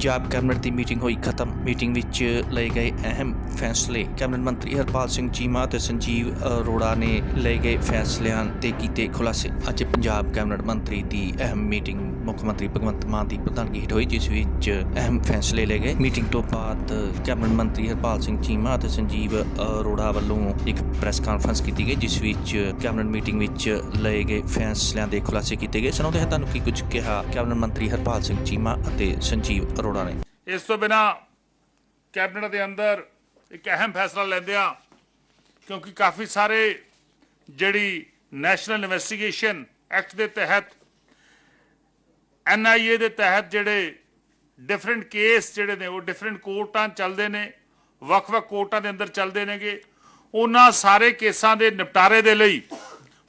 Punjab cabinet ਦੀ meeting ਹੋਈ ਖਤਮ। Meeting ਵਿੱਚ ਲਏ ਗਏ ਅਹਿਮ ਫੈਸਲੇ ਕੈਬਨਿਟ ਮੰਤਰੀ ਹਰਪਾਲ ਸਿੰਘ ਚੀਮਾ ਤੇ ਸੰਜੀਵ ਅਰੋੜਾ ਨੇ ਲਏ ਗਏ ਫੈਸਲਿਆਂ ਤੇ ਕੀਤੇ ਖੁਲਾਸੇ। ਅੱਜ ਪੰਜਾਬ ਕੈਬਨਿਟ ਮੰਤਰੀ ਦੀ ਅਹਿਮ ਮੀਟਿੰਗ ਮੁੱਖ ਮੰਤਰੀ ਭਗਵੰਤ ਮਾਨ ਦੀ ਪ੍ਰਧਾਨਗੀ ਹੇਠ ਹੋਈ, ਜਿਸ ਵਿੱਚ ਅਹਿਮ ਫੈਸਲੇ ਲਏ ਗਏ। ਮੀਟਿੰਗ ਤੋਂ ਬਾਅਦ ਕੈਬਨਿਟ ਮੰਤਰੀ ਹਰਪਾਲ ਸਿੰਘ ਚੀਮਾ ਅਤੇ ਸੰਜੀਵ ਅਰੋੜਾ ਵੱਲੋਂ ਇੱਕ ਪ੍ਰੈਸ ਕਾਨਫਰੰਸ ਕੀਤੀ ਗਈ, ਜਿਸ ਵਿੱਚ ਕੈਬਨਿਟ ਮੀਟਿੰਗ ਵਿੱਚ ਲਏ ਗਏ ਫੈਸਲਿਆਂ ਦੇ ਖੁਲਾਸੇ ਕੀਤੇ ਗਏ। ਸੁਣਾਉਂਦੇ ਹਾਂ ਤੁਹਾਨੂੰ ਕੀ ਕੁਝ ਕਿਹਾ ਕੈਬਨਿਟ ਮੰਤਰੀ ਹਰਪਾਲ ਸਿੰਘ ਚੀਮਾ ਅਤੇ ਸੰਜੀਵ, ਅਰੋੜਾ ਨੇ। ਇਸ ਤੋਂ ਬਿਨਾ ਕੈਬਨਿਟ ਦੇ ਅੰਦਰ ਇੱਕ ਅਹਿਮ ਫੈਸਲਾ ਲੈਂਦੇ ਆ ਕਿਉਂਕਿ ਕਾਫੀ ਸਾਰੇ ਜਿਹੜੀ ਨੈਸ਼ਨਲ ਇਨਵੈਸਟੀਗੇਸ਼ਨ ਐਕਟ ਦੇ ਤਹਿਤ ਐਨਆਈਏ ਦੇ ਤਹਿਤ ਜਿਹੜੇ ਡਿਫਰੈਂਟ ਕੇਸ ਜਿਹੜੇ ਨੇ, ਉਹ ਡਿਫਰੈਂਟ ਕੋਰਟਾਂ ਚੱਲਦੇ ਨੇ, ਵੱਖ-ਵੱਖ ਕੋਰਟਾਂ ਦੇ ਅੰਦਰ ਚੱਲਦੇ ਨੇਗੇ। ਉਹਨਾਂ ਸਾਰੇ ਕੇਸਾਂ ਦੇ ਨਿਪਟਾਰੇ ਦੇ ਲਈ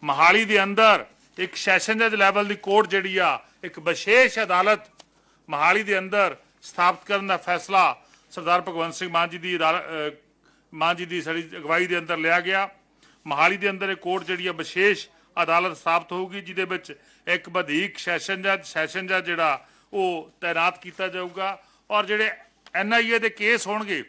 ਮਹਾਲੀ ਦੇ ਅੰਦਰ ਇੱਕ ਸੈਸ਼ਨ ਜੱਜ ਲੈਵਲ ਦੀ ਕੋਰਟ ਜਿਹੜੀ ਆ, ਇੱਕ ਵਿਸ਼ੇਸ਼ ਅਦਾਲਤ ਮਹਾਲੀ ਦੇ ਅੰਦਰ ਸਥਾਪਿਤ ਕਰਨ ਦਾ ਫੈਸਲਾ ਸਰਦਾਰ ਭਗਵੰਤ ਸਿੰਘ ਮਾਨ ਜੀ ਦੀ ਅਦਾਲ- ਮਾਨ ਜੀ ਦੀ ਸਾਡੀ ਅਗਵਾਈ ਦੇ ਅੰਦਰ ਲਿਆ ਗਿਆ। ਮਹਾਲੀ ਦੇ ਅੰਦਰ ਇਹ ਕੋਰਟ ਜਿਹੜੀ ਆ ਵਿਸ਼ੇਸ਼ ਅਦਾਲਤ ਸਥਾਪਿਤ ਹੋਊਗੀ, ਜਿਹਦੇ ਵਿੱਚ ਇੱਕ ਵਧੀਕ ਸੈਸ਼ਨ ਜੱਜ ਸੈਸ਼ਨ ਜੱਜ ਜਿਹੜਾ ਉਹ ਤਾਇਨਾਤ ਕੀਤਾ ਜਾਊਗਾ। ਔਰ ਜਿਹੜੇ ਐਨਆਈਏ ਦੇ ਕੇਸ ਹੋਣਗੇ,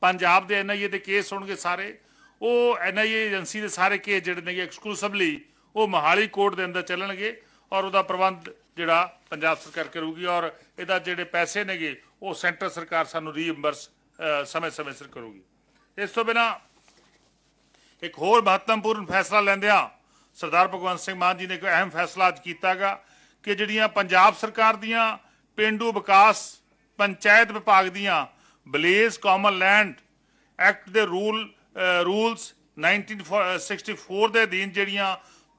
ਪੰਜਾਬ ਦੇ ਐਨਆਈਏ ਦੇ ਕੇਸ ਹੋਣਗੇ ਸਾਰੇ, ਉਹ ਐਨਆਈਏ ਏਜੰਸੀ ਦੇ ਸਾਰੇ ਕੇਸ ਜਿਹੜੇ ਨੇ ਐਕਸਕਲੂਸਿਵਲੀ ਉਹ ਮਹਾਲੀ ਕੋਰਟ ਦੇ ਅੰਦਰ ਚੱਲਣਗੇ। ਔਰ ਉਹਦਾ ਪ੍ਰਬੰਧ ਜਿਹੜਾ ਪੰਜਾਬ ਸਰਕਾਰ ਕਰੂਗੀ ਔਰ ਇਹਦਾ ਜਿਹੜੇ ਪੈਸੇ ਨੇਗੇ, ਉਹ ਸੈਂਟਰ ਸਰਕਾਰ ਸਾਨੂੰ ਰੀਇੰਬਰਸ ਸਮੇਂ-ਸਮੇਂ ਸਿਰ ਕਰੂਗੀ। ਇਸ ਤੋਂ ਬਿਨਾ ਇੱਕ ਹੋਰ ਮਹੱਤਵਪੂਰਨ ਫੈਸਲਾ ਲੈਂਦਿਆਂ ਸਰਦਾਰ ਭਗਵੰਤ ਸਿੰਘ ਮਾਨ ਜੀ ਨੇ ਇੱਕ ਅਹਿਮ ਫੈਸਲਾ ਅੱਜ ਕੀਤਾਗਾ ਕਿ ਜਿਹੜੀਆਂ ਪੰਜਾਬ ਸਰਕਾਰ ਦੀਆਂ ਪਿੰਡੂ ਵਿਕਾਸ ਪੰਚਾਇਤ ਵਿਭਾਗ ਦੀਆਂ ਬਲੇਜ਼ ਕਾਮਨ ਲੈਂਡ ਐਕਟ ਦੇ ਰੂਲ ਅਹ ਰੂਲਸ 1964 ਦੇ ਅਧੀਨ ਜਿਹੜੀਆਂ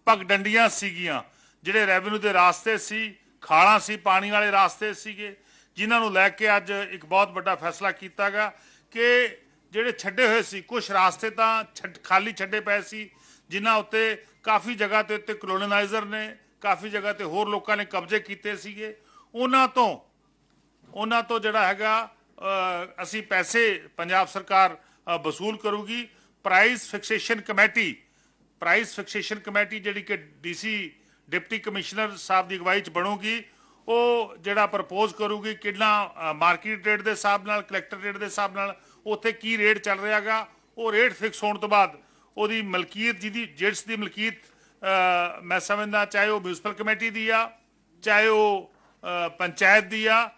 ਪਗਡੰਡੀਆਂ ਸੀਗੀਆਂ ਜਿਹੜੇ ਰੈਵਨਿਊ ਦੇ ਰਾਸਤੇ ਸੀ, ਖਾਲਾਂ ਸੀ, ਪਾਣੀ ਵਾਲੇ ਰਾਸਤੇ ਸੀਗੇ, ਜਿਨ੍ਹਾਂ ਨੂੰ ਲੈ ਕੇ ਅੱਜ ਇੱਕ ਬਹੁਤ ਵੱਡਾ ਫੈਸਲਾ ਕੀਤਾਗਾ ਕਿ ਜਿਹੜੇ ਛੱਡੇ ਹੋਏ ਸੀ ਕੁਝ ਰਾਸਤੇ ਤਾਂ ਛੱਡ- ਖਾਲੀ ਛੱਡੇ ਪਏ ਸੀ, ਜਿਨ੍ਹਾਂ ਉੱਤੇ ਕਾਫੀ ਜਗ੍ਹਾ ਤੇ ਉੱਤੇ ਕਲੋਨਾਈਜ਼ਰ ਨੇ, ਕਾਫੀ ਜਗ੍ਹਾ ਤੇ ਹੋਰ ਲੋਕਾਂ ਨੇ ਕਬਜ਼ੇ ਕੀਤੇ ਸੀਗੇ। ਉਹਨਾਂ ਤੋਂ ਉਹਨਾਂ ਤੋਂ ਜਿਹੜਾ ਹੈਗਾ ਅਸੀਂ ਪੈਸੇ ਪੰਜਾਬ ਸਰਕਾਰ ਵਸੂਲ ਕਰੂਗੀ। Price fixation committee price fixation committee ਜਿਹੜੀ ਕਿ ਡੀਸੀ ਡਿਪਟੀ ਕਮਿਸ਼ਨਰ ਸਾਹਿਬ ਦੀ ਅਗਵਾਈ ਚ ਬਣੂਗੀ, ਉਹ ਜਿਹੜਾ ਪ੍ਰਪੋਜ਼ ਕਰੂਗੀ ਕਿੰਨਾ ਮਾਰਕੀਟ ਰੇਟ ਦੇ ਹਿਸਾਬ ਨਾਲ, ਕਲੈਕਟਰ ਰੇਟ ਦੇ ਹਿਸਾਬ ਨਾਲ, ਉੱਥੇ ਕੀ ਰੇਟ ਚੱਲ ਰਿਹਾਗਾ ਉਹ ਰੇਟ ਫਿਕਸ ਹੋਣ ਤੋਂ ਬਾਅਦ ਉਹਦੀ ਮਲਕੀਅਤ ਜਿਹਦੀ, ਜਿਸ ਦੀ ਮਲਕੀਅਤ ਮੈਂ ਸਮਝਦਾ ਚਾਹੇ ਉਹ ਮਿਊਨਿਸਪਲ ਕਮੇਟੀ ਦੀ ਆ, ਚਾਹੇ ਉਹ ਪੰਚਾਇਤ ਦੀ ਆ,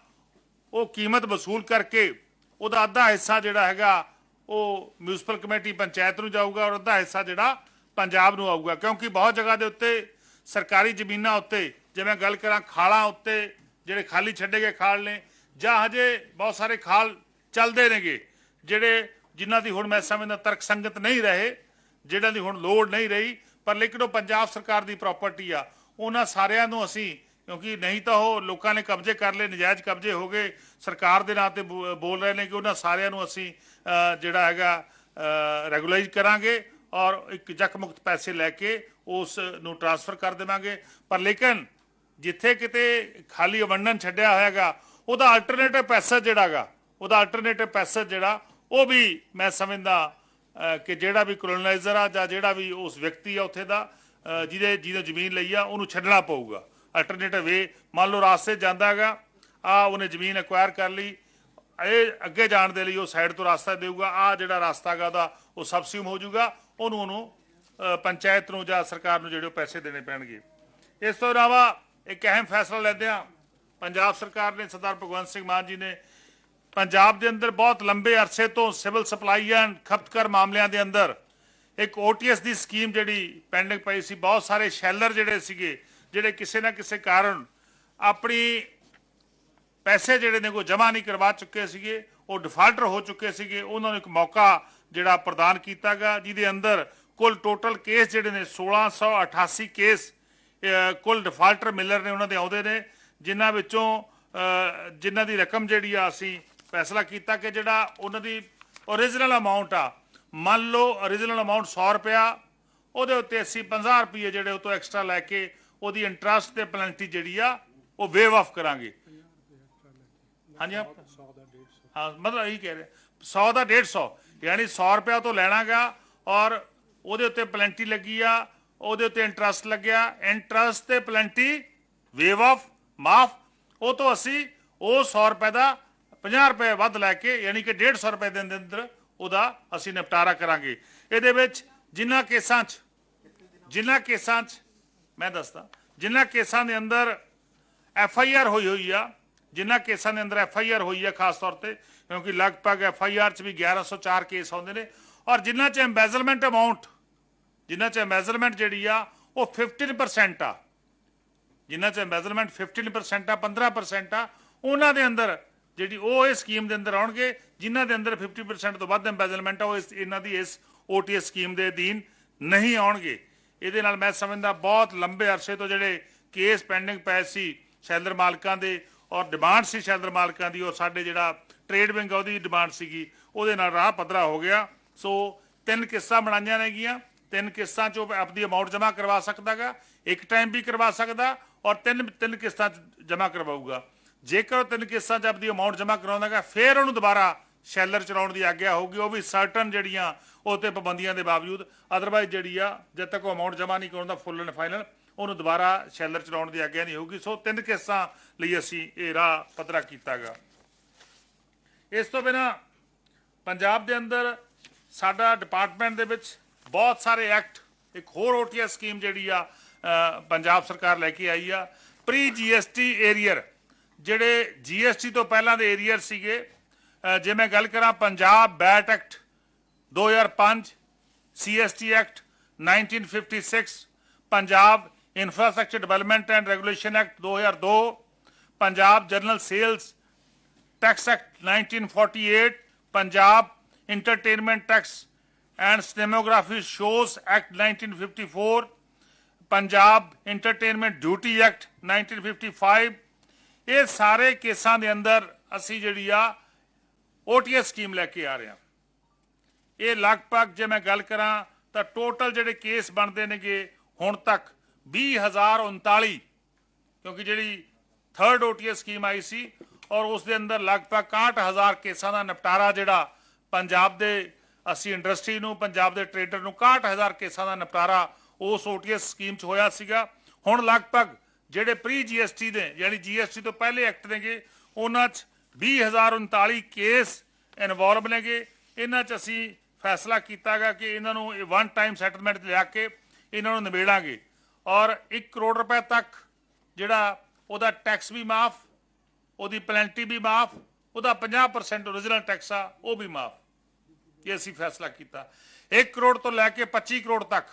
ਉਹ ਕੀਮਤ ਵਸੂਲ ਕਰਕੇ ਉਹਦਾ ਅੱਧਾ ਹਿੱਸਾ ਜਿਹੜਾ ਹੈਗਾ, ਉਹ ਮਿਊਨਿਸਪਲ ਕਮੇਟੀ ਪੰਚਾਇਤ ਨੂੰ ਜਾਊਗਾ ਔਰ ਅੱਧਾ ਹਿੱਸਾ ਜਿਹੜਾ ਪੰਜਾਬ ਨੂੰ ਆਊਗਾ, ਕਿਉਂਕਿ ਬਹੁਤ ਜਗ੍ਹਾ ਦੇ ਉੱਤੇ ਸਰਕਾਰੀ ਜ਼ਮੀਨਾਂ ਉੱਤੇ ਜੇ ਮੈਂ ਗੱਲ ਕਰਾਂ ਖਾਲਾਂ ਉੱਤੇ, ਜਿਹੜੇ ਖਾਲੀ ਛੱਡੇ ਗਏ ਖਾਲ ਨੇ, ਜਾਂ ਹਜੇ ਬਹੁਤ ਸਾਰੇ ਖਾਲ ਚੱਲਦੇ ਨੇਗੇ, ਜਿਹੜੇ ਜਿਨ੍ਹਾਂ ਦੀ ਹੁਣ ਮੈਂ ਸਮਝਦਾ ਤਰਕ ਸੰਗਤ ਨਹੀਂ ਰਹੇ ਜਿਹੜਾ ਦੀ ਹੁਣ ਲੋੜ ਨਹੀਂ ਰਹੀ, ਪਰ ਲੇਕਿਨ ਉਹ ਪੰਜਾਬ ਸਰਕਾਰ ਦੀ ਪ੍ਰਾਪਰਟੀ ਆ, ਉਹਨਾਂ ਸਾਰਿਆਂ ਨੂੰ ਅਸੀਂ, ਕਿਉਂਕਿ ਨਹੀਂ ਤਾਂ ਉਹ ਲੋਕਾਂ ਨੇ ਕਬਜ਼ੇ ਕਰ ਲਏ, ਨਜਾਇਜ਼ ਕਬਜ਼ੇ ਹੋ ਗਏ, ਸਰਕਾਰ ਦੇ ਨਾਂ ਤੇ ਬੋ- ਬੋਲ ਰਹੇ ਨੇ ਕਿ ਉਹਨਾਂ ਸਾਰਿਆਂ ਨੂੰ ਅਸੀਂ ਜਿਹੜਾ ਹੈਗਾ ਰੈਗੂਲਾਈਜ਼ ਕਰਾਂਗੇ ਔਰ ਇੱਕ ਜਕਮੁਕਤ ਪੈਸੇ ਲੈ ਕੇ ਉਸ ਨੂੰ ਟ੍ਰਾਂਸਫਰ ਕਰ ਦੇਵਾਂਗੇ। ਪਰ ਲੇਕਿਨ ਜਿੱਥੇ ਕਿਤੇ ਖਾਲੀ ਅਵੰਡਨ ਛੱਡਿਆ ਹੋਇਆਗਾ, ਉਹਦਾ ਆਲਟਰਨੇਟਿਵ ਪੈਸਾ ਜਿਹੜਾਗਾ ਉਹਦਾ ਆਲਟਰਨੇਟਿਵ ਪੈਸਾ ਜਿਹੜਾ ਉਹ ਵੀ ਮੈਂ ਸਮਝਦਾ ਕਿ ਜਿਹੜਾ ਵੀ ਕਲੋਨਾਈਜ਼ਰ ਆ ਜਾਂ ਜਿਹੜਾ ਵੀ ਉਸ ਵਿਅਕਤੀ ਆ ਉੱਥੇ ਦਾ ਜਿਹਦੇ ਜਿਹਨੇ ਜ਼ਮੀਨ ਲਈ ਆ, ਉਹਨੂੰ ਛੱਡਣਾ ਪਊਗਾ। ਆਲਟਰਨੇਟਿਵ ਵੇ ਮੰਨ ਲਓ ਰਾਸਤੇ ਜਾਂਦਾ ਹੈਗਾ ਆ ਉਹਨੇ ਜ਼ਮੀਨ ਐਕਵਾਇਰ ਕਰ ਲਈ, ਇਹ ਅੱਗੇ ਜਾਣ ਦੇ ਲਈ ਉਹ ਸਾਈਡ ਤੋਂ ਰਸਤਾ ਦੇਊਗਾ, ਆ ਜਿਹੜਾ ਰਸਤਾ ਹੈਗਾ ਉਹਦਾ, ਉਹ ਸਬਸਿਊਮ ਹੋ ਜਾਊਗਾ ਉਹਨੂੰ ਉਹਨੂੰ ਪੰਚਾਇਤ ਨੂੰ ਜਾਂ ਸਰਕਾਰ ਨੂੰ ਜਿਹੜੇ ਉਹ ਪੈਸੇ ਦੇਣੇ ਪੈਣਗੇ। ਇਸ ਤੋਂ ਇਲਾਵਾ ਇੱਕ ਅਹਿਮ ਫੈਸਲਾ ਲੈਂਦੇ ਆ ਪੰਜਾਬ ਸਰਕਾਰ ਨੇ ਸਰਦਾਰ ਭਗਵੰਤ ਸਿੰਘ ਮਾਨ ਜੀ ਨੇ ਪੰਜਾਬ ਦੇ ਅੰਦਰ ਬਹੁਤ ਲੰਬੇ ਅਰਸੇ ਤੋਂ ਸਿਵਲ ਸਪਲਾਈ ਐਂਡ ਖਪਤਕਾਰ ਮਾਮਲਿਆਂ ਦੇ ਅੰਦਰ ਇੱਕ ਓਟੀਐਸ ਦੀ ਸਕੀਮ ਜਿਹੜੀ ਪੈਂਡਿੰਗ ਪਈ ਸੀ, ਬਹੁਤ ਸਾਰੇ ਸ਼ੈਲਰ ਜਿਹੜੇ ਸੀਗੇ, ਜਿਹੜੇ ਕਿਸੇ ਨਾ ਕਿਸੇ ਕਾਰਨ ਆਪਣੀ ਪੈਸੇ ਜਿਹੜੇ ਨੇ ਕੋ ਜਮ੍ਹਾਂ ਨਹੀਂ ਕਰਵਾ ਚੁੱਕੇ ਸੀਗੇ, ਉਹ ਡਿਫਾਲਟਰ ਹੋ ਚੁੱਕੇ ਸੀਗੇ, ਉਹਨਾਂ ਨੂੰ ਇੱਕ ਮੌਕਾ ਜਿਹੜਾ ਪ੍ਰਦਾਨ ਕੀਤਾਗਾ ਜਿਹਦੇ ਅੰਦਰ ਕੁੱਲ ਟੋਟਲ ਕੇਸ ਜਿਹੜੇ ਨੇ 1688 ਕੇਸ ਕੁੱਲ ਡਿਫਾਲਟਰ ਮਿਲਰ ਨੇ ਉਹਨਾਂ ਦੇ ਆਉਂਦੇ ਨੇ ਜਿਨ੍ਹਾਂ ਵਿੱਚੋਂ ਜਿਨ੍ਹਾਂ ਦੀ ਰਕਮ ਜਿਹੜੀ ਆ ਅਸੀਂ ਫੈਸਲਾ ਕੀਤਾ ਕਿ ਜਿਹੜਾ ਉਹਨਾਂ ਦੀ ਓਰੀਜਨਲ ਅਮਾਉਂਟ ਆ ਮੰਨ ਲਓ ਓਰੀਜਨਲ ਅਮਾਉਂਟ 100 ਰੁਪਿਆ ਉਹਦੇ ਉੱਤੇ ਅਸੀਂ 50 ਰੁਪਏ ਜਿਹੜੇ ਉਹ ਤੋਂ ਐਕਸਟਰਾ ਲੈ ਕੇ ਉਹਦੀ ਇੰਟਰਸਟ ਤੇ ਪੈਨਲਟੀ ਜਿਹੜੀ ਆ ਉਹ ਵੇਵ ਆਫ ਕਰਾਂਗੇ। ਹਾਂਜੀ ਹਾਂ ਹਾਂ ਮਤਲਬ ਇਹੀ ਕਹਿ ਰਹੇ। 100 ਦਾ 150 ਯਾਨੀ 100 ਰੁਪਿਆ ਤੋਂ ਲੈਣਾਗਾ ਔਰ ਉਹਦੇ ਉੱਤੇ ਪਲੈਂਟੀ ਲੱਗੀ ਆ, ਉਹਦੇ ਉੱਤੇ ਇੰਟਰਸਟ ਲੱਗਿਆ। ਇੰਟਰਸਟ ਤੇ ਪਲੈਂਟੀ ਵੇਵ ਆਫ ਮਾਫ। ਉਹ ਤੋਂ ਅਸੀਂ ਉਹ 100 ਰੁਪਏ ਦਾ 50 ਰੁਪਏ ਵੱਧ ਲੈ ਕੇ, ਯਾਨੀ ਕਿ 150 ਰੁਪਏ ਦੇ ਅੰਦਰ ਉਹਦਾ ਅਸੀਂ ਨਿਪਟਾਰਾ ਕਰਾਂਗੇ। ਇਹਦੇ ਵਿੱਚ ਜਿਨ੍ਹਾਂ ਕੇਸਾਂ 'ਚ ਜਿਨ੍ਹਾਂ ਕੇਸਾਂ 'ਚ, ਮੈਂ ਦੱਸਦਾ ਜਿਨ੍ਹਾਂ ਕੇਸਾਂ ਦੇ ਅੰਦਰ ਐਫ ਆਈ ਆਰ ਹੋਈ ਹੋਈ ਆ ਜਿਨ੍ਹਾਂ ਕੇਸਾਂ ਦੇ ਅੰਦਰ ਐਫ ਆਈ ਆਰ ਹੋਈ ਆ ਖਾਸ ਤੌਰ ਤੇ ਕਿਉਂਕਿ ਲਗਭਗ ਐਫ ਆਈ ਆਰ 'ਚ ਵੀ 1104 ਕੇਸ ਆਉਂਦੇ ਨੇ। ਔਰ ਜਿਨ੍ਹਾਂ 'ਚ ਐਮਬੈਜ਼ਲਮੈਂਟ ਅਮਾਉਂਟ ਜਿਨ੍ਹਾਂ 'ਚ ਐਮਬੈਜ਼ਲਮੈਂਟ ਜਿਹੜੀ ਆ, ਉਹ 15% ਆ। ਜਿਨ੍ਹਾਂ 'ਚ ਐਮਬੈਜ਼ਲਮੈਂਟ 15% ਆ 15% ਆ, ਉਹਨਾਂ ਦੇ ਅੰਦਰ ਜਿਹੜੀ ਉਹ ਇਸ ਸਕੀਮ ਦੇ ਅੰਦਰ ਆਉਣਗੇ, ਜਿਨ੍ਹਾਂ ਦੇ ਅੰਦਰ 50% ਤੋਂ ਵੱਧ ਐਮਬੈਜ਼ਲਮੈਂਟ ਆ, ਉਹ ਇਸ, ਇਹਨਾਂ ਦੀ ਇਸ ਓਟੀਐਸ ਸਕੀਮ ਦੇ ਅਧੀਨ ਨਹੀਂ ਆਉਣਗੇ। ਇਹਦੇ ਨਾਲ ਮੈਂ ਸਮਝਦਾ ਬਹੁਤ ਲੰਬੇ ਅਰਸੇ ਤੋਂ ਜਿਹੜੇ ਕੇਸ ਪੈਂਡਿੰਗ ਪਏ ਸੀ ਸ਼ੈਲਰ ਮਾਲਕਾਂ ਦੇ, ਔਰ ਡਿਮਾਂਡ ਸੀ ਸ਼ੈਲਰ ਮਾਲਕਾਂ ਦੀ, ਔਰ ਸਾਡੇ ਜਿਹੜਾ ਟ੍ਰੇਡ ਵਿੰਗ ਉਹਦੀ ਡਿਮਾਂਡ ਸੀਗੀ। ਉਹਦੇ ਨਾਲ ਰਾਹ ਪੱਧਰਾ ਹੋ ਗਿਆ। ਸੋ ਤਿੰਨ ਕਿਸ਼ਤਾਂ ਬਣਾਈਆਂ ਨੇਗੀਆਂ ਤਿੰਨ ਕਿਸ਼ਤਾਂ ਚੋਂ ਆਪਦੀ ਅਮਾਉਂਟ ਜਮ੍ਹਾਂ ਕਰਵਾ ਸਕਦਾਗਾ ਇੱਕ ਟਾਈਮ ਵੀ ਕਰਵਾ ਸਕਦਾ ਔਰ ਤਿੰਨ ਤਿੰਨ ਕਿਸ਼ਤਾਂ ਚ ਜਮ੍ਹਾਂ ਕਰਵਾਊਗਾ। ਜੇਕਰ ਉਹ ਤਿੰਨ ਕਿਸ਼ਤਾਂ ਚ ਆਪਦੀ ਅਮਾਉਂਟ ਜਮ੍ਹਾਂ ਕਰਾਉਂਦਾਗਾ ਫਿਰ ਉਹਨੂੰ ਦੁਬਾਰਾ ਸ਼ੈਲਰ ਚਲਾਉਣ ਦੀ ਆਗਿਆ ਹੋਊਗੀ। ਉਹ ਵੀ ਸਰਟਨ ਜਿਹੜੀਆਂ ਉਹ ਤੇ ਪਾਬੰਦੀਆਂ ਦੇ ਬਾਵਜੂਦ। ਅਦਰਵਾਈਜ਼ ਜਿਹੜੀ ਆ, ਜਦ ਤੱਕ ਉਹ ਅਮਾਉਂਟ ਜਮ੍ਹਾਂ ਨਹੀਂ ਕਰਾਉਂਦਾ ਫੁੱਲ ਐਂਡ ਫਾਈਨਲ ਉਹਨੂੰ ਦੁਬਾਰਾ ਸ਼ੈਲਰ ਚਲਾਉਣ ਦੀ ਆਗਿਆ ਨਹੀਂ ਹੋਊਗੀ। ਸੋ ਤਿੰਨ ਕਿਸ਼ਤਾਂ ਲਈ ਅਸੀਂ ਇਹ ਰਾਹ ਪੱਧਰਾ ਕੀਤਾਗਾ ਇਸ ਤੋਂ ਬਿਨਾ ਪੰਜਾਬ ਦੇ ਅੰਦਰ ਸਾਡਾ ਡਿਪਾਰਟਮੈਂਟ ਦੇ ਵਿੱਚ ਬਹੁਤ ਸਾਰੇ ਐਕਟ ਇੱਕ ਹੋਰ ਓਟੀਐਸ ਸਕੀਮ ਜਿਹੜੀ ਆ ਪੰਜਾਬ ਸਰਕਾਰ ਲੈ ਕੇ ਆਈ ਆ ਪ੍ਰੀ ਜੀਐਸਟੀ ਏਰੀਅਰ ਜਿਹੜੇ ਜੀਐਸਟੀ ਤੋਂ ਪਹਿਲਾਂ ਦੇ ਏਰੀਅਰ ਸੀਗੇ ਅ, ਜੇ ਮੈਂ ਗੱਲ ਕਰਾਂ Punjab VAT act 2005 CST act 1956 Punjab infrastructure development and regulation act 2002 Punjab general sales tax act 1948 Punjab entertainment tax and stenography shows act 1954 Punjab entertainment duty act 1955 ਇਹ ਸਾਰੇ ਕੇਸਾਂ ਦੇ ਅੰਦਰ ਅਸੀਂ ਜਿਹੜੀ ਆ ਓਟੀਐਸ ਸਕੀਮ ਲੈ ਕੇ ਆ ਰਹੇ ਹਾਂ ਇਹ ਲਗਭਗ ਜੇ ਮੈਂ ਗੱਲ ਕਰਾਂ ਤਾਂ ਟੋਟਲ ਜਿਹੜੇ ਕੇਸ ਬਣਦੇ ਨੇਗੇ ਹੁਣ ਤੱਕ 20039 ਕਿਉਂਕਿ ਜਿਹੜੀ ਥਰਡ ਓਟੀਐਸ ਸਕੀਮ ਆਈ ਸੀ ਔਰ ਉਸ ਦੇ ਅੰਦਰ ਲਗਭਗ 61000 ਕੇਸਾਂ ਦਾ ਨਿਪਟਾਰਾ ਜਿਹੜਾ ਪੰਜਾਬ ਦੇ, ਅਸੀਂ ਇੰਡਸਟਰੀ ਨੂੰ, ਪੰਜਾਬ ਦੇ ਟ੍ਰੇਡਰ ਨੂੰ 61000 ਕੇਸਾਂ ਦਾ ਨਿਪਟਾਰਾ ਉਸ ਓਟੀਐਸ ਸਕੀਮ 'ਚ ਹੋਇਆ ਸੀਗਾ। ਹੁਣ ਲਗਭਗ ਜਿਹੜੇ ਪ੍ਰੀ ਜੀਐਸਟੀ ਦੇ, ਯਾਨੀ ਜੀਐਸਟੀ ਤੋਂ ਪਹਿਲੇ ਐਕਟ ਨੇਗੇ, ਉਹਨਾਂ 'ਚ 20039 ਕੇਸ ਇਨਵੋਲਵ ਨੇਗੇ। ਇਹਨਾਂ 'ਚ ਅਸੀਂ ਫੈਸਲਾ ਕੀਤਾਗਾ ਕਿ ਇਹਨਾਂ ਨੂੰ ਵਨ ਟਾਈਮ ਸੈਟਲਮੈਂਟ ਲਿਆ ਕੇ ਇਹਨਾਂ ਨੂੰ ਨਿਬੇੜਾਂਗੇ। ਔਰ 1 ਕਰੋੜ ਰੁਪਏ ਤੱਕ ਜਿਹੜਾ ਉਹਦਾ ਟੈਕਸ ਵੀ ਮਾਫ ਉਹਦੀ ਪੈਨਲਟੀ ਵੀ ਮਾਫ, ਉਹਦਾ 50% ਓਰੀਜਨਲ ਟੈਕਸ ਆ, ਉਹ ਵੀ ਮਾਫ। ਇਹ ਅਸੀਂ ਫੈਸਲਾ ਕੀਤਾ। 1 ਕਰੋੜ ਤੋਂ ਲੈ ਕੇ 25 ਕਰੋੜ ਤੱਕ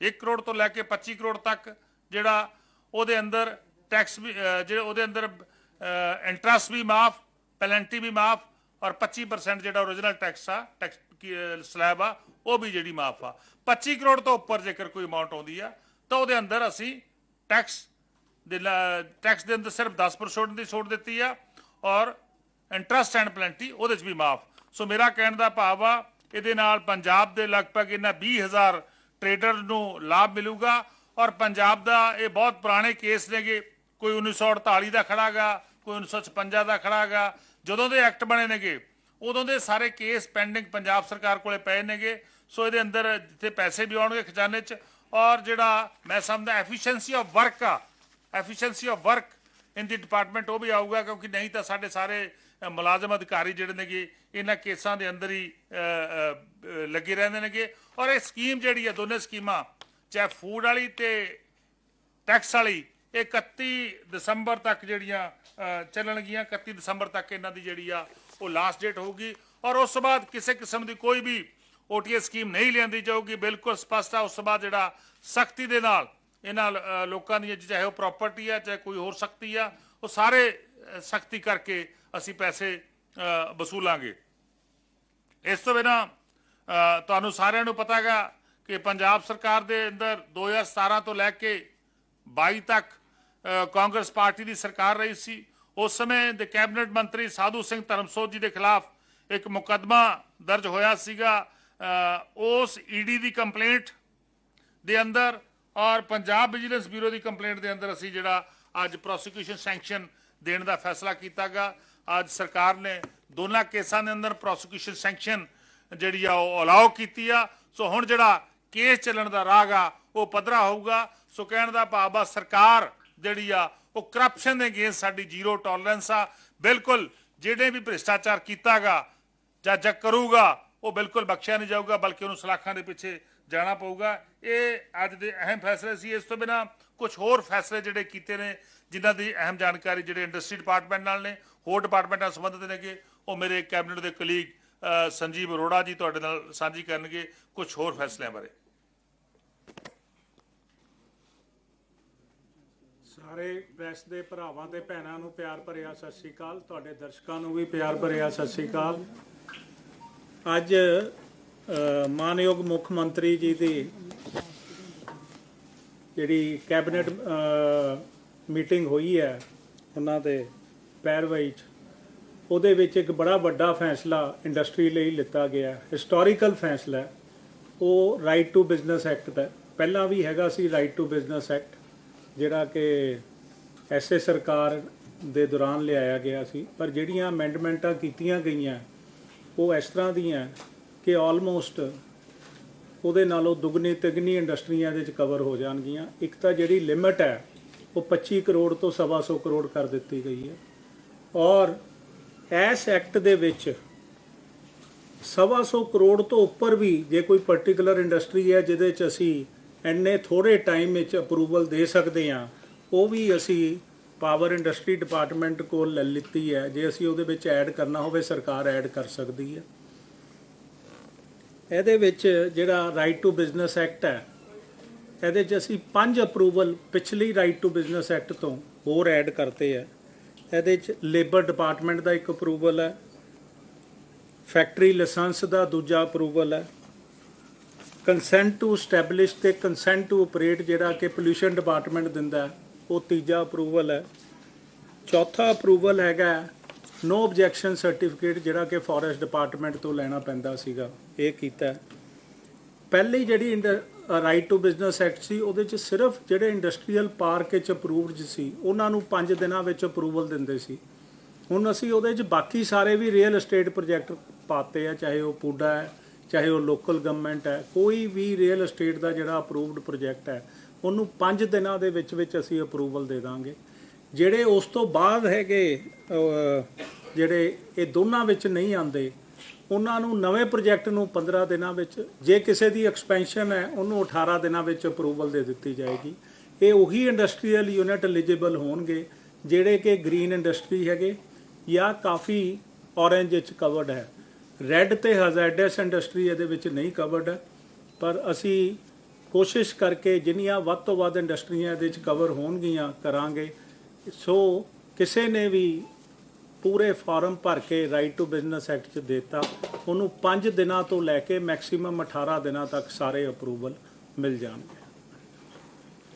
1 ਕਰੋੜ ਤੋਂ ਲੈ ਕੇ 25 ਕਰੋੜ ਤੱਕ ਜਿਹੜਾ ਉਹਦੇ ਅੰਦਰ ਟੈਕਸ ਵੀ ਜਿਹੜੇ ਉਹਦੇ ਅੰਦਰ ਇੰਟਰਸਟ ਵੀ ਮਾਫ ਪੈਨਲਟੀ ਵੀ ਮਾਫ ਔਰ 25% ਜਿਹੜਾ ਓਰੀਜਨਲ ਟੈਕਸ ਆ ਟੈਕਸ ਸਲੈਬ ਆ, ਉਹ ਵੀ ਜਿਹੜੀ ਮਾਫ ਆ। 25 ਕਰੋੜ ਤੋਂ ਉੱਪਰ ਜੇਕਰ ਕੋਈ ਅਮਾਉਂਟ ਆਉਂਦੀ ਆ, ਤਾਂ ਉਹਦੇ ਅੰਦਰ ਅਸੀਂ ਟੈਕਸ ਦੇ ਟੈਕਸ ਦੇ ਅੰਦਰ ਸਿਰਫ 10% ਦੀ ਛੋਟ ਦਿੱਤੀ ਆ ਔਰ ਇੰਟਰਸਟ ਐਂਡ ਪਲੈਂਟੀ ਉਹਦੇ 'ਚ ਵੀ ਮਾਫ। ਸੋ ਮੇਰਾ ਕਹਿਣ ਦਾ ਭਾਵ ਆ, ਇਹਦੇ ਨਾਲ ਪੰਜਾਬ ਦੇ ਲਗਭਗ ਇਹਨਾਂ 20000 ਟ੍ਰੇਡਰ ਨੂੰ ਲਾਭ ਮਿਲੂਗਾ ਔਰ ਪੰਜਾਬ ਦਾ ਇਹ ਬਹੁਤ ਪੁਰਾਣੇ ਕੇਸ ਨੇਗੇ। ਕੋਈ 1948 ਦਾ ਖੜਾਗਾ, ਕੋਈ 1956 ਦਾ ਖੜਾਗਾ, ਜਦੋਂ ਦੇ ਐਕਟ ਬਣੇ ਨੇਗੇ, ਉਦੋਂ ਦੇ ਸਾਰੇ ਕੇਸ ਪੈਂਡਿੰਗ ਪੰਜਾਬ ਸਰਕਾਰ ਕੋਲੇ ਪਏ ਨੇਗੇ। ਸੋ ਇਹਦੇ ਅੰਦਰ ਜਿੱਥੇ ਪੈਸੇ ਵੀ ਆਉਣਗੇ ਖਜ਼ਾਨੇ 'ਚ ਔਰ ਜਿਹੜਾ ਮੈਂ ਸਮਝਦਾ ਐਫੀਸ਼ੀਐਂਸੀ ਆਫ ਵਰਕ ਆ efficiency of work in the department ਉਹ ਵੀ ਆਊਗਾ, ਕਿਉਂਕਿ ਨਹੀਂ ਤਾਂ ਸਾਡੇ ਸਾਰੇ ਮੁਲਾਜ਼ਮ ਅਧਿਕਾਰੀ ਜਿਹੜੇ ਨੇਗੇ, ਇਹਨਾਂ ਕੇਸਾਂ ਦੇ ਅੰਦਰ ਹੀ ਲੱਗੇ ਰਹਿੰਦੇ ਨੇਗੇ। ਔਰ ਇਹ ਸਕੀਮ ਜਿਹੜੀ ਹੈ ਦੋਨੇ ਸਕੀਮਾਂ ਚਾਹੇ ਫੂਡ ਵਾਲੀ ਤੇ ਟੈਕਸ ਵਾਲੀ, ਇਹ 31 ਦਸੰਬਰ ਤੱਕ ਜਿਹੜੀਆਂ ਚੱਲਣਗੀਆਂ 31 ਦਸੰਬਰ ਤੱਕ ਇਹਨਾਂ ਦੀ ਜਿਹੜੀ ਆ, ਉਹ ਲਾਸਟ ਡੇਟ ਹੋਊਗੀ। ਔਰ ਉਸ ਤੋਂ ਬਾਅਦ ਕਿਸੇ ਕਿਸਮ ਦੀ ਕੋਈ ਵੀ ਓਟੀਐਸ ਸਕੀਮ ਨਹੀਂ ਲਿਆਂਦੀ ਜਾਊਗੀ। ਬਿਲਕੁਲ ਸਪਸ਼ਟ ਆ, ਉਸ ਤੋਂ ਬਾਅਦ ਜਿਹੜਾ ਸਖਤੀ ਦੇ ਨਾਲ ਇਹਨਾਂ ਲੋਕਾਂ ਦੀ ਚਾਹੇ ਉਹ ਪ੍ਰਾਪਰਟੀ ਆ ਚਾਹੇ ਕੋਈ ਹੋਰ ਸਖਤੀ ਆ ਉਹ ਸਾਰੇ ਸਖਤੀ ਕਰਕੇ ਅਸੀਂ ਪੈਸੇ ਵਸੂਲਾਂਗੇ। ਇਸ ਤੋਂ ਬਿਨਾ ਤੁਹਾਨੂੰ ਸਾਰਿਆਂ ਨੂੰ ਪਤਾ ਹੈਗਾ ਕਿ ਪੰਜਾਬ ਸਰਕਾਰ ਦੇ ਅੰਦਰ 2017 ਤੋਂ ਲੈ ਕੇ 22 ਤੱਕ ਕਾਂਗਰਸ ਪਾਰਟੀ ਦੀ ਸਰਕਾਰ ਰਹੀ ਸੀ। ਉਸ ਸਮੇਂ ਦੇ ਕੈਬਨਿਟ ਮੰਤਰੀ ਸਾਧੂ ਸਿੰਘ ਧਰਮਸੋਤ ਜੀ ਦੇ ਖਿਲਾਫ ਇੱਕ ਮੁਕੱਦਮਾ ਦਰਜ ਹੋਇਆ ਸੀਗਾ। ਅ, ਉਸ ਈਡੀ ਦੀ ਕੰਪਲੇਂਟ ਦੇ ਅੰਦਰ ਔਰ ਪੰਜਾਬ ਵਿਜੀਲੈਂਸ ਬਿਊਰੋ ਦੀ ਕੰਪਲੇਂਟ ਦੇ ਅੰਦਰ ਅਸੀਂ ਜਿਹੜਾ ਅੱਜ ਪ੍ਰੋਸੀਕਿਊਸ਼ਨ ਸੈਂਕਸ਼ਨ ਦੇਣ ਦਾ ਫੈਸਲਾ ਕੀਤਾਗਾ। ਅੱਜ ਸਰਕਾਰ ਨੇ ਦੋਨਾਂ ਕੇਸਾਂ ਦੇ ਅੰਦਰ ਪ੍ਰੋਸੀਕਿਊਸ਼ਨ ਸੈਂਕਸ਼ਨ ਜਿਹੜੀ ਆ ਉਹ ਅਲਾਉ ਕੀਤੀ ਆ। ਸੋ ਹੁਣ ਜਿਹੜਾ ਕੇਸ ਚੱਲਣ ਦਾ ਰਾਹ ਆ ਉਹ ਪੱਧਰਾ ਹੋਊਗਾ। ਸੋ ਕਹਿਣ ਦਾ ਭਾਵ ਆ ਸਰਕਾਰ ਜਿਹੜੀ ਆ, ਉਹ ਕਰਪਸ਼ਨ ਦੇ ਅਗੇਂਸਟ ਸਾਡੀ ਜ਼ੀਰੋ ਟੋਲਰੈਂਸ ਆ। ਬਿਲਕੁਲ ਜਿਹੜੇ ਵੀ ਭ੍ਰਿਸ਼ਟਾਚਾਰ ਕੀਤਾਗਾ ਜਾਂ ਜੱਕ ਕਰੂਗਾ, ਉਹ ਬਿਲਕੁਲ ਬਖਸ਼ਿਆ ਨਹੀਂ ਜਾਊਗਾ, ਬਲਕਿ ਉਹਨੂੰ ਸਲਾਖਾਂ ਦੇ ਪਿੱਛੇ ਜਾਣਾ ਪਊਗਾ। ਇਹ ਅੱਜ ਦੇ ਅਹਿਮ ਫੈਸਲੇ ਸੀ। ਇਸ ਤੋਂ ਬਿਨਾ ਕੁਝ ਹੋਰ ਫੈਸਲੇ ਜਿਹੜੇ ਕੀਤੇ ਨੇ, ਜਿਨ੍ਹਾਂ ਦੀ ਅਹਿਮ ਜਾਣਕਾਰੀ ਜਿਹੜੇ ਇੰਡਸਟਰੀ ਡਿਪਾਰਟਮੈਂਟ ਨਾਲ ਨੇ, ਹੋਰ ਡਿਪਾਰਟਮੈਂਟਾਂ ਨਾਲ ਸੰਬੰਧਿਤ ਨੇਗੇ, ਉਹ ਮੇਰੇ ਕੈਬਨਿਟ ਦੇ ਕਲੀਗ ਸੰਜੀਵ ਅਰੋੜਾ ਜੀ ਤੁਹਾਡੇ ਨਾਲ ਸਾਂਝੀ ਕਰਨਗੇ ਕੁਝ ਹੋਰ ਫੈਸਲਿਆਂ ਬਾਰੇ। ਸਾਰੇ ਪ੍ਰੈਸ ਦੇ ਭਰਾਵਾਂ ਤੇ ਭੈਣਾਂ ਨੂੰ ਪਿਆਰ ਭਰਿਆ ਸਤਿ ਸ਼੍ਰੀ ਅਕਾਲ। ਤੁਹਾਡੇ ਦਰਸ਼ਕਾਂ ਨੂੰ ਵੀ ਪਿਆਰ ਭਰਿਆ ਸਤਿ ਸ਼੍ਰੀ ਅਕਾਲ। ਅੱਜ ਮਾਨਯੋਗ ਮੁੱਖ ਮੰਤਰੀ ਜੀ ਦੀ ਜਿਹੜੀ ਕੈਬਨਿਟ ਮੀਟਿੰਗ ਹੋਈ ਹੈ, ਉਹਨਾਂ ਦੇ ਪੈਰਵਾਈ 'ਚ, ਉਹਦੇ ਵਿੱਚ ਇੱਕ ਬੜਾ ਵੱਡਾ ਫੈਸਲਾ ਇੰਡਸਟਰੀ ਲਈ ਲਿੱਤਾ ਗਿਆ ਹਿਸਟੋਰੀਕਲ ਫੈਸਲਾ ਉਹ ਰਾਈਟ ਟੂ ਬਿਜ਼ਨਸ ਐਕਟ ਦਾ ਪਹਿਲਾਂ ਵੀ ਹੈਗਾ ਸੀ ਰਾਈਟ ਟੂ ਬਿਜ਼ਨਸ ਐਕਟ ਜਿਹੜਾ ਕਿ ਐਸੇ ਸਰਕਾਰ ਦੇ ਦੌਰਾਨ ਲਿਆਇਆ ਗਿਆ ਸੀ, ਪਰ ਜਿਹੜੀਆਂ ਅਮੈਂਡਮੈਂਟਾਂ ਕੀਤੀਆਂ ਗਈਆਂ, ਉਹ ਇਸ ਤਰ੍ਹਾਂ ਦੀਆਂ ਕਿ ਆਲਮੋਸਟ ਉਹਦੇ ਨਾਲੋਂ ਦੁੱਗਣੀ ਤਿਗਣੀ ਇੰਡਸਟਰੀਆਂ ਦੇ ਚ ਕਵਰ ਹੋ ਜਾਣਗੀਆਂ। ਇੱਕ ਤਾਂ ਜਿਹੜੀ ਲਿਮਟ ਹੈ, ਉਹ 25 ਕਰੋੜ ਤੋਂ ਸਵਾ ਸੌ ਕਰੋੜ ਕਰ ਦਿੱਤੀ ਗਈ ਹੈ। ਔਰ ਇਸ ਐਕਟ ਦੇ ਵਿੱਚ ਸਵਾ ਸੌ ਕਰੋੜ ਤੋਂ ਉੱਪਰ ਵੀ ਜੇ ਕੋਈ ਪਾਰਟਿਕੂਲਰ ਇੰਡਸਟਰੀ ਹੈ, ਜਿਹਦੇ ਚ ਅਸੀਂ ਇੰਨੇ ਥੋੜੇ ਟਾਈਮ ਵਿੱਚ ਅਪਰੂਵਲ ਦੇ ਸਕਦੇ ਹਾਂ, ਉਹ ਵੀ ਅਸੀਂ ਪਾਵਰ ਇੰਡਸਟਰੀ ਡਿਪਾਰਟਮੈਂਟ ਕੋਲ ਲੈ ਲਿੱਤੀ ਹੈ। ਜੇ ਅਸੀਂ ਉਹਦੇ ਵਿੱਚ ਐਡ ਕਰਨਾ ਹੋਵੇ, ਸਰਕਾਰ ਐਡ ਕਰ ਸਕਦੀ ਹੈ। ਇਹਦੇ ਵਿੱਚ ਜਿਹੜਾ ਰਾਈਟ ਟੂ ਬਿਜ਼ਨਸ ਐਕਟ ਹੈ, ਇਹਦੇ 'ਚ ਅਸੀਂ ਪੰਜ ਅਪਰੂਵਲ ਪਿਛਲੀ ਰਾਈਟ ਟੂ ਬਿਜ਼ਨਸ ਐਕਟ ਤੋਂ ਹੋਰ ਐਡ ਕਰਤੇ ਹੈ ਇਹਦੇ 'ਚ ਲੇਬਰ ਡਿਪਾਰਟਮੈਂਟ ਦਾ ਇੱਕ ਅਪਰੂਵਲ ਹੈ ਫੈਕਟਰੀ ਲਾਇਸੈਂਸ ਦਾ ਦੂਜਾ ਅਪਰੂਵਲ ਹੈ। ਕੰਸੈਂਟ ਟੂ ਸਟੈਬਲਿਸ਼ ਤੇ ਕੰਸੈਂਟ ਟੂ ਆਪਰੇਟ ਜਿਹੜਾ ਕਿ ਪੋਲੂਸ਼ਨ ਡਿਪਾਰਟਮੈਂਟ ਦਿੰਦਾ ਉਹ ਤੀਜਾ ਅਪਰੂਵਲ ਹੈ। ਚੌਥਾ ਅਪਰੂਵਲ ਹੈਗਾ ਨੋ ਆਬਜੈਕਸ਼ਨ ਸਰਟੀਫਿਕੇਟ ਜਿਹੜਾ ਕਿ ਫੋਰੈਸਟ ਡਿਪਾਰਟਮੈਂਟ ਤੋਂ ਲੈਣਾ ਪੈਂਦਾ ਸੀਗਾ। ਇਹ ਕੀਤਾ ਪਹਿਲੀ ਜਿਹੜੀ ਰਾਈਟ ਟੂ ਬਿਜ਼ਨਸ ਐਕਟ ਸੀ, ਉਹਦੇ ਚ ਸਿਰਫ ਜਿਹੜੇ ਇੰਡਸਟਰੀਅਲ ਪਾਰਕ ਵਿੱਚ ਅਪਰੂਵਡ ਸੀ, ਉਹਨਾਂ ਨੂੰ 5 ਦਿਨਾਂ ਵਿੱਚ ਅਪਰੂਵਲ ਦਿੰਦੇ ਸੀ। ਹੁਣ ਅਸੀਂ ਉਹਦੇ ਚ ਬਾਕੀ ਸਾਰੇ ਵੀ ਰੀਅਲ ਏਸਟੇਟ ਪ੍ਰੋਜੈਕਟ ਪਾਤੇ ਆ, ਚਾਹੇ ਉਹ ਪੂਡਾ ਹੈ, ਚਾਹੇ ਉਹ ਲੋਕਲ ਗਵਰਨਮੈਂਟ ਹੈ, ਕੋਈ ਵੀ ਰੀਅਲ ਏਸਟੇਟ ਦਾ ਜਿਹੜਾ ਅਪਰੂਵਡ ਪ੍ਰੋਜੈਕਟ ਹੈ, ਉਹਨੂੰ 5 ਦਿਨਾਂ ਦੇ ਵਿੱਚ ਵਿੱਚ ਅਸੀਂ ਅਪਰੂਵਲ ਦੇ ਦਾਂਗੇ। ਜਿਹੜੇ ਉਸ ਤੋਂ ਬਾਅਦ ਹੈਗੇ ਜਿਹੜੇ ਇਹ ਦੋਨਾਂ ਵਿੱਚ ਨਹੀਂ ਆਉਂਦੇ ਉਹਨਾਂ ਨੂੰ ਨਵੇਂ ਪ੍ਰੋਜੈਕਟ ਨੂੰ 15 ਦਿਨਾਂ ਵਿੱਚ, ਜੇ ਕਿਸੇ ਦੀ ਐਕਸਪੈਂਸ਼ਨ ਹੈ, ਉਹਨੂੰ 18 ਦਿਨਾਂ ਵਿੱਚ ਅਪਰੂਵਲ ਦੇ ਦਿੱਤੀ ਜਾਏਗੀ। ਇਹ ਉਹੀ ਇੰਡਸਟਰੀਅਲ ਯੂਨਿਟ ਐਲੀਜੀਬਲ ਹੋਣਗੇ, ਜਿਹੜੇ ਕਿ ਗ੍ਰੀਨ ਇੰਡਸਟਰੀ ਹੈਗੇ, ਜਾਂ ਕਾਫੀ ਔਰੇਂਜ ਵਿੱਚ ਕਵਰਡ ਹੈ। ਰੈੱਡ ਤੇ ਹਜ਼ਾਰਡਸ ਇੰਡਸਟਰੀ ਇਹਦੇ ਵਿੱਚ ਨਹੀਂ ਕਵਰਡ ਹੈ ਪਰ ਅਸੀਂ ਕੋਸ਼ਿਸ਼ ਕਰਕੇ ਜਿੰਨੀਆਂ ਵੱਧ ਤੋਂ ਵੱਧ ਇੰਡਸਟਰੀਆਂ ਇਹਦੇ ਵਿੱਚ ਕਵਰ ਹੋਣਗੀਆਂ ਕਰਾਂਗੇ। ਸੋ ਕਿਸੇ ਨੇ ਵੀ ਪੂਰੇ ਫਾਰਮ ਭਰ ਕੇ ਰਾਈਟ ਟੂ ਬਿਜ਼ਨਸ ਐਕਟ ਚ ਦਿੱਤਾ। ਉਹਨੂੰ 5 ਦਿਨਾਂ ਤੋਂ ਲੈ ਕੇ ਮੈਕਸਿਮਮ 18 ਦਿਨਾਂ ਤੱਕ ਸਾਰੇ ਅਪਰੂਵਲ ਮਿਲ ਜਾਣਗੇ।